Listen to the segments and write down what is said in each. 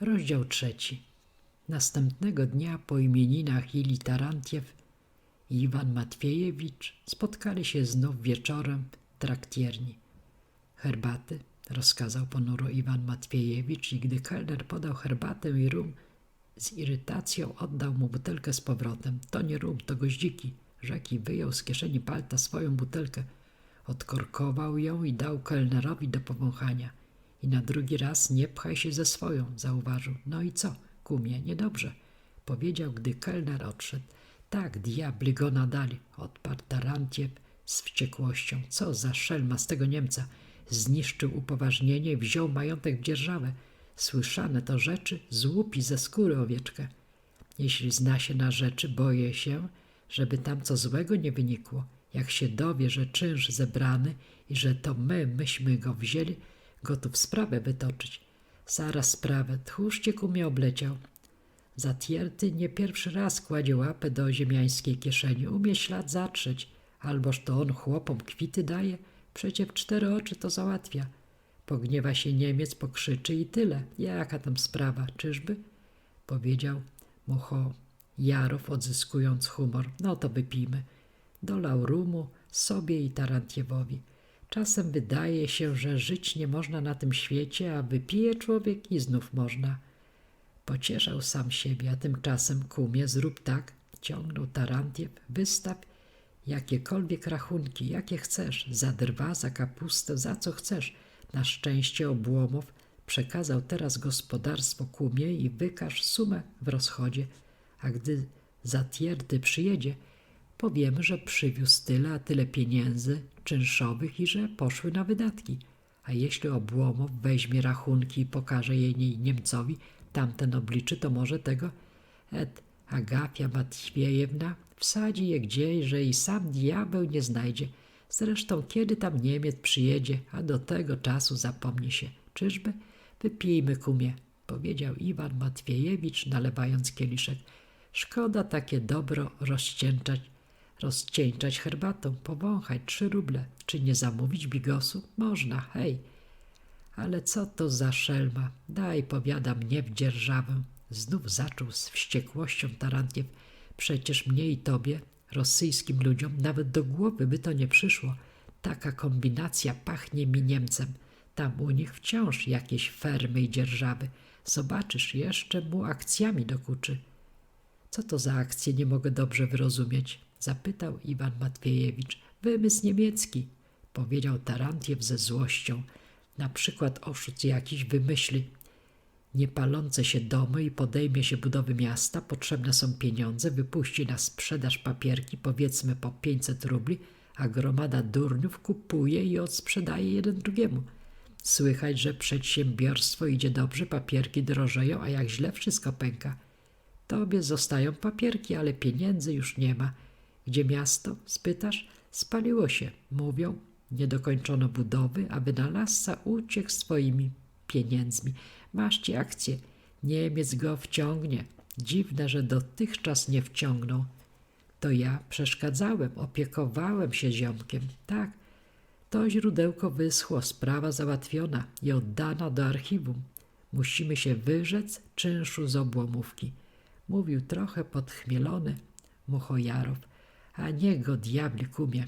Rozdział trzeci. Następnego dnia po imieninach Ili Tarantiew i Iwan Matwiejewicz spotkali się znów wieczorem w traktierni. Herbaty, rozkazał ponuro Iwan Matwiejewicz i gdy kelner podał herbatę i rum, z irytacją oddał mu butelkę z powrotem. To nie rum, to goździki, rzekł i wyjął z kieszeni palta swoją butelkę. Odkorkował ją i dał kelnerowi do powąchania. I na drugi raz nie pchaj się ze swoją, zauważył. No i co, kumie, niedobrze, powiedział, gdy kelner odszedł. Tak, diabli go nadali, odparł Tarantiew z wściekłością. Co za szelma z tego Niemca. Zniszczył upoważnienie wziął majątek w dzierżawę. Słyszane to rzeczy złupi ze skóry owieczkę. Jeśli zna się na rzeczy, boję się, żeby tam co złego nie wynikło. Jak się dowie, że czynsz zebrany i że to my, myśmy go wzięli, gotów sprawę wytoczyć. Zaraz sprawę, tchórzcie kumie obleciał. Zatierty nie pierwszy raz kładzie łapę do ziemiańskiej kieszeni, umie ślad zatrzeć, alboż to on chłopom kwity daje, przecie w cztery oczy to załatwia. Pogniewa się Niemiec, pokrzyczy i tyle. Jaka tam sprawa, czyżby? Powiedział Mucho Jarow, odzyskując humor. No to wypijmy. Dolał rumu sobie i Tarantiewowi. Czasem wydaje się, że żyć nie można na tym świecie, a wypije człowiek i znów można. Pocieszał sam siebie, a tymczasem kumie zrób tak, ciągnął Tarantiew, wystaw jakiekolwiek rachunki, jakie chcesz, za drwa, za kapustę, za co chcesz. Na szczęście obłomów przekazał teraz gospodarstwo kumie i wykaż sumę w rozchodzie, a gdy zatierdy przyjedzie, powiemy, że przywiózł tyle, a tyle pieniędzy czynszowych i że poszły na wydatki. A jeśli obłomow weźmie rachunki i pokaże je Niemcowi, tamten obliczy, to może tego et Agafia Matwiejewna wsadzi je gdzieś, że i sam diabeł nie znajdzie. Zresztą kiedy tam Niemiec przyjedzie, a do tego czasu zapomni się. Czyżby? Wypijmy kumie, powiedział Iwan Matwiejewicz, nalewając kieliszek. Szkoda takie dobro rozcieńczać, rozcieńczać herbatą, powąchać trzy ruble. Czy nie zamówić bigosu? Można, hej. Ale co to za szelma? Daj, powiada mnie w dzierżawę. Znów zaczął z wściekłością Tarantiew. Przecież mnie i tobie, rosyjskim ludziom, nawet do głowy by to nie przyszło. Taka kombinacja pachnie mi Niemcem. Tam u nich wciąż jakieś fermy i dzierżawy. Zobaczysz, jeszcze mu akcjami dokuczy. Co to za akcje, nie mogę dobrze wyrozumieć? Zapytał Iwan Matwiejewicz. Wymysł niemiecki, powiedział Tarantiew ze złością. Na przykład oszust jakiś wymyśli niepalące się domy i podejmie się budowy miasta, potrzebne są pieniądze, wypuści na sprzedaż papierki, powiedzmy po 500 rubli, a gromada durniów kupuje i odsprzedaje jeden drugiemu. Słychać, że przedsiębiorstwo idzie dobrze, papierki drożeją, a jak źle wszystko pęka. Tobie zostają papierki, ale pieniędzy już nie ma. Gdzie miasto? Spytasz? Spaliło się, mówią. Nie dokończono budowy, a wynalazca uciekł swoimi pieniędzmi. Masz ci akcję. Niemiec go wciągnie. Dziwne, że dotychczas nie wciągnął. To ja przeszkadzałem, opiekowałem się ziomkiem. Tak, to źródełko wyschło, sprawa załatwiona i oddana do archiwum. Musimy się wyrzec czynszu z obłomówki. Mówił trochę podchmielony Muchojarow, a nie go diabli kumie.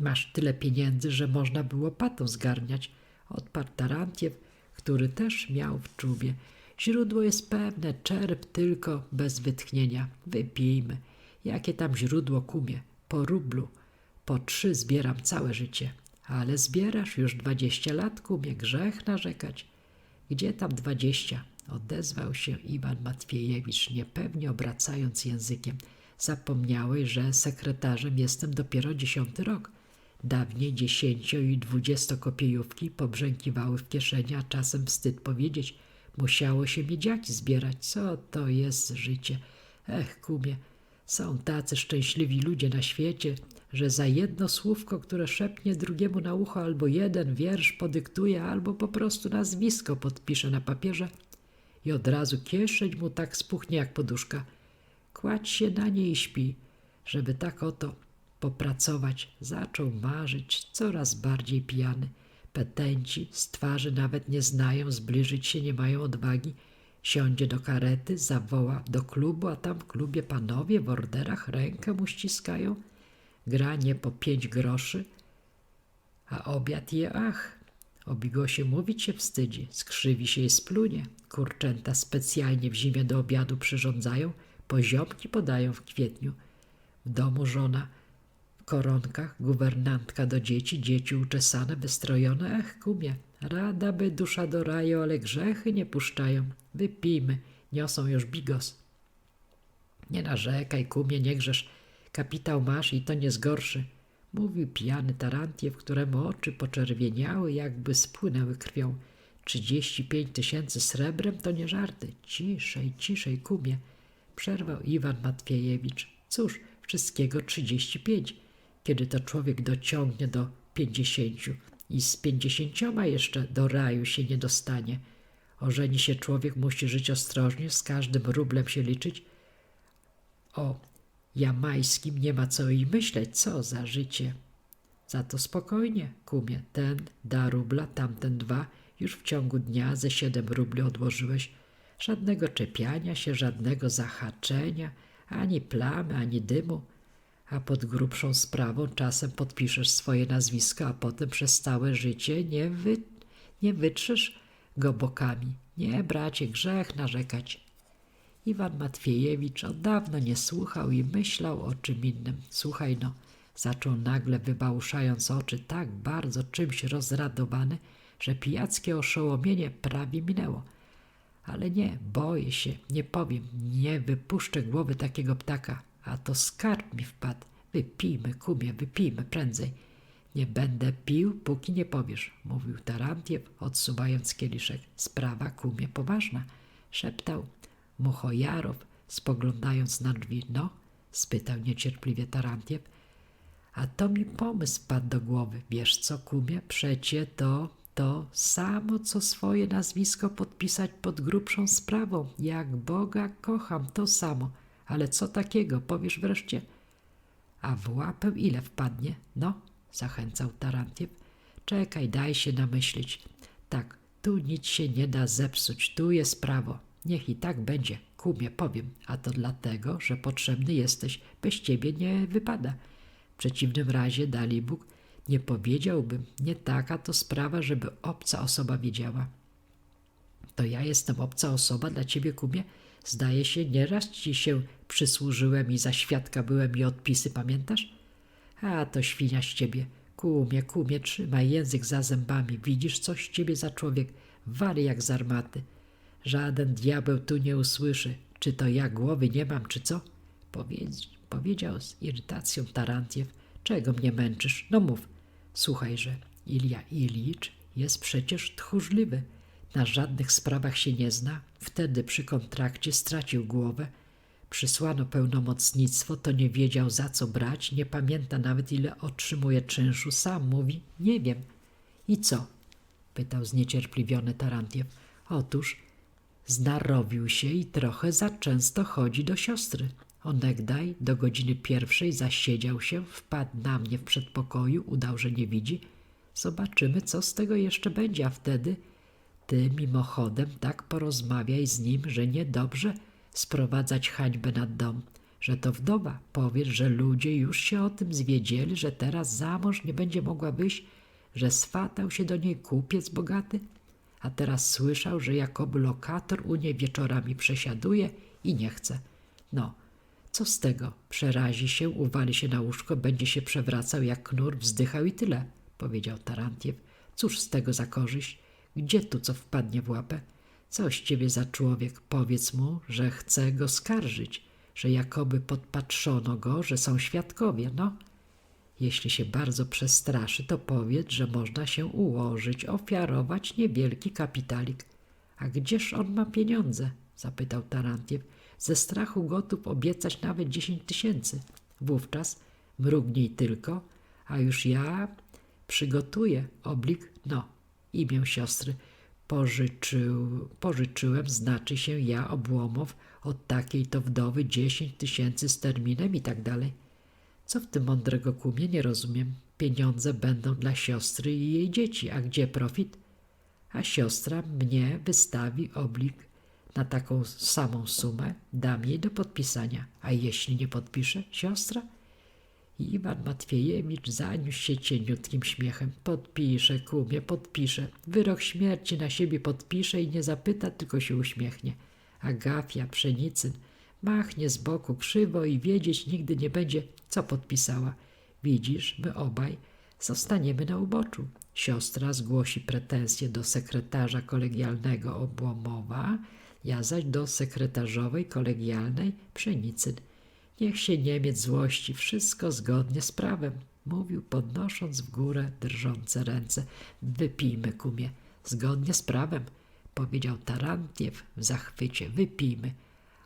Masz tyle pieniędzy, że można było patą zgarniać. Odparł Tarantiew, który też miał w czubie. Źródło jest pewne, czerp tylko bez wytchnienia. Wypijmy. Jakie tam źródło kumie? Po rublu. Po trzy zbieram całe życie. Ale zbierasz już dwadzieścia lat, kumie, grzech narzekać. Gdzie tam dwadzieścia? Odezwał się Iwan Matwiejewicz, niepewnie obracając językiem. Zapomniałeś, że sekretarzem jestem dopiero dziesiąty rok. Dawniej dziesięcio i dwudziestokopiejówki pobrzękiwały w kieszeni, a czasem wstyd powiedzieć. Musiało się miedziaki zbierać. Co to jest życie? Ech, kumie, są tacy szczęśliwi ludzie na świecie, że za jedno słówko, które szepnie drugiemu na ucho, albo jeden wiersz podyktuje, albo po prostu nazwisko podpisze na papierze i od razu kieszeń mu tak spuchnie jak poduszka. Kładź się na niej i śpi, żeby tak oto popracować. Zaczął marzyć, coraz bardziej pijany. Petenci z twarzy nawet nie znają, zbliżyć się nie mają odwagi. Siądzie do karety, zawoła do klubu, a tam w klubie panowie w orderach rękę mu ściskają. Gra nie po pięć groszy, a obiad je ach. O bigosie mówić się wstydzi, skrzywi się i splunie. Kurczęta specjalnie w zimie do obiadu przyrządzają, poziomki podają w kwietniu. W domu żona w koronkach, guwernantka do dzieci, dzieci uczesane, wystrojone. Ech, kumie, rada by dusza do raju, ale grzechy nie puszczają. Wypijmy, niosą już bigos. Nie narzekaj, kumie, nie grzesz. Kapitał masz i to nie zgorszy. Mówił pijany Tarantiew, któremu oczy poczerwieniały, jakby spłynęły krwią. Trzydzieści pięć tysięcy srebrem to nie żarty. Ciszej, ciszej, kumie. Przerwał Iwan Matwiejewicz. Cóż, wszystkiego trzydzieści pięć. Kiedy to człowiek dociągnie do pięćdziesięciu i z pięćdziesięcioma jeszcze do raju się nie dostanie. Ożeni się człowiek, musi żyć ostrożnie, z każdym rublem się liczyć. O jamańskim nie ma co i myśleć, co za życie. Za to spokojnie, kumie, ten da rubla, tamten dwa, już w ciągu dnia ze siedem rubli odłożyłeś. Żadnego czepiania się, żadnego zahaczenia, ani plamy, ani dymu. A pod grubszą sprawą czasem podpiszesz swoje nazwisko, a potem przez całe życie nie, wy, nie go bokami. Nie, bracie, grzech narzekać. Iwan Matwiejewicz od dawna nie słuchał i myślał o czym innym. Słuchaj no, zaczął nagle wybałuszając oczy tak bardzo czymś rozradowany, że pijackie oszołomienie prawie minęło. Ale nie, boję się, nie powiem, nie wypuszczę głowy takiego ptaka, a to skarb mi wpadł. Wypijmy, kumie, wypijmy prędzej. Nie będę pił, póki nie powiesz, mówił Tarantiew, odsuwając kieliszek. Sprawa, kumie, poważna, szeptał Muchojarow, spoglądając na drzwi. No, spytał niecierpliwie Tarantiew. A to mi pomysł padł do głowy. Wiesz co, kumie, przecie to, to samo, co swoje nazwisko podpisać pod grubszą sprawą. Jak Boga kocham, to samo. Ale co takiego, powiesz wreszcie. A w łapę ile wpadnie? No, zachęcał Tarantiew. Czekaj, daj się namyślić. Tak, tu nic się nie da zepsuć, tu jest prawo. Niech i tak będzie, kumie powiem, a to dlatego, że potrzebny jesteś, bez ciebie nie wypada. W przeciwnym razie, dali Bóg, nie powiedziałbym, nie taka to sprawa, żeby obca osoba wiedziała. To ja jestem obca osoba dla ciebie, kumie? Zdaje się, nieraz ci się przysłużyłem i za świadka byłem i odpisy, pamiętasz? A to świnia z ciebie. Kumie, kumie, trzymaj język za zębami. Widzisz, coś z ciebie za człowiek. Wary jak z armaty. Żaden diabeł tu nie usłyszy, czy to ja głowy nie mam, czy co? Powiedz, powiedział z irytacją Tarantiew. Czego mnie męczysz? No mów. Słuchajże, Ilia Ilicz jest przecież tchórzliwy. Na żadnych sprawach się nie zna. Wtedy przy kontrakcie stracił głowę. Przysłano pełnomocnictwo, to nie wiedział za co brać, nie pamięta nawet ile otrzymuje czynszu. Sam mówi, nie wiem. I co? pytał zniecierpliwiony Tarantiew. Otóż Zdarowił się i trochę za często chodzi do siostry. Onegdaj do godziny pierwszej zasiedział się, wpadł na mnie w przedpokoju, udał, że nie widzi. Zobaczymy, co z tego jeszcze będzie, a wtedy ty mimochodem tak porozmawiaj z nim, że niedobrze sprowadzać hańbę nad dom, że to wdowa. Powiesz, że ludzie już się o tym zwiedzieli, że teraz za mąż nie będzie mogła wyjść, że swatał się do niej kupiec bogaty, a teraz słyszał, że jakoby lokator u niej wieczorami przesiaduje i nie chce. No, co z tego? Przerazi się, uwali się na łóżko, będzie się przewracał jak knur, wzdychał i tyle, powiedział Tarantiew. Cóż z tego za korzyść? Gdzie tu co wpadnie w łapę? Co z ciebie za człowiek? Powiedz mu, że chce go skarżyć, że jakoby podpatrzono go, że są świadkowie, no. Jeśli się bardzo przestraszy, to powiedz, że można się ułożyć, ofiarować niewielki kapitalik. A gdzież on ma pieniądze? zapytał Tarantiew. Ze strachu gotów obiecać nawet dziesięć tysięcy. Wówczas mrugnij tylko, a już ja przygotuję oblik, no, imię siostry. Pożyczył, pożyczyłem, znaczy się ja, Obłomow, od takiej to wdowy dziesięć tysięcy z terminem i tak dalej. Co w tym mądrego kumie? Nie rozumiem. pieniądze będą dla siostry i jej dzieci. A gdzie profit? A siostra mnie wystawi oblik na taką samą sumę, dam jej do podpisania. A jeśli nie podpisze siostra? I Iwan Matwiejewicz zaniósł się cieniutkim śmiechem. Podpisze, kumie, podpisze. Wyrok śmierci na siebie podpisze i nie zapyta, tylko się uśmiechnie. Agafia Pszenicyn machnie z boku krzywo i wiedzieć nigdy nie będzie, co podpisała. Widzisz, my obaj zostaniemy na uboczu. Siostra zgłosi pretensje do sekretarza kolegialnego Obłomowa, ja zaś do sekretarzowej kolegialnej Pszenicyn. Niech się Niemiec złości, wszystko zgodnie z prawem, mówił podnosząc w górę drżące ręce. Wypijmy, kumie, zgodnie z prawem, powiedział Tarantiew w zachwycie, wypijmy.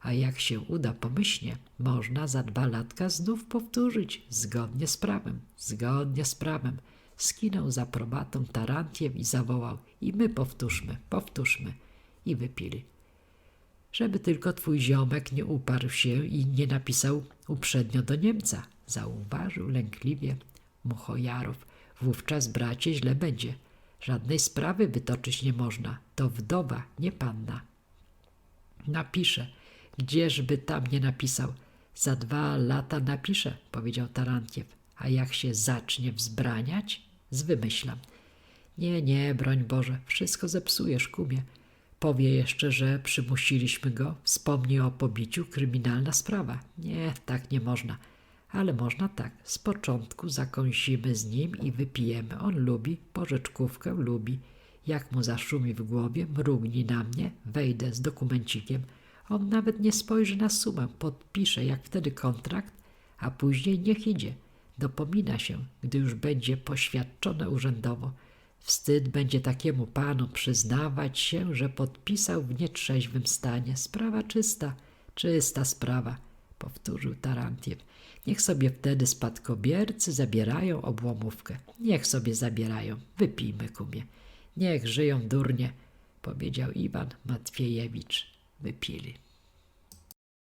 A jak się uda pomyślnie, można za dwa latka znów powtórzyć, zgodnie z prawem, zgodnie z prawem. Skinął za probatą Tarantiew i zawołał, i my powtórzmy, powtórzmy. I wypili żeby tylko twój ziomek nie uparł się i nie napisał uprzednio do Niemca, zauważył lękliwie Muchojarow. Wówczas, bracie, źle będzie. Żadnej sprawy wytoczyć nie można. To wdowa, nie panna. Napiszę. Gdzieżby tam nie napisał? Za dwa lata napiszę, powiedział Tarantiew. A jak się zacznie wzbraniać? Zwymyślam. Nie, nie, broń Boże, wszystko zepsujesz, kumie. Powie jeszcze, że przymusiliśmy go, wspomni o pobiciu, kryminalna sprawa. Nie, tak nie można. Ale można tak. Z początku zakąsimy z nim i wypijemy. On lubi, porzeczkówkę lubi. Jak mu zaszumi w głowie, mrugni na mnie, wejdę z dokumencikiem. On nawet nie spojrzy na sumę, podpisze jak wtedy kontrakt, a później niech idzie. Dopomina się, gdy już będzie poświadczone urzędowo. Wstyd będzie takiemu panu przyznawać się, że podpisał w nietrzeźwym stanie. Sprawa czysta, czysta sprawa, powtórzył Tarantiew. Niech sobie wtedy spadkobiercy zabierają obłomówkę. Niech sobie zabierają. Wypijmy, kumie. Niech żyją durnie, powiedział Iwan Matwiejewicz. Wypili.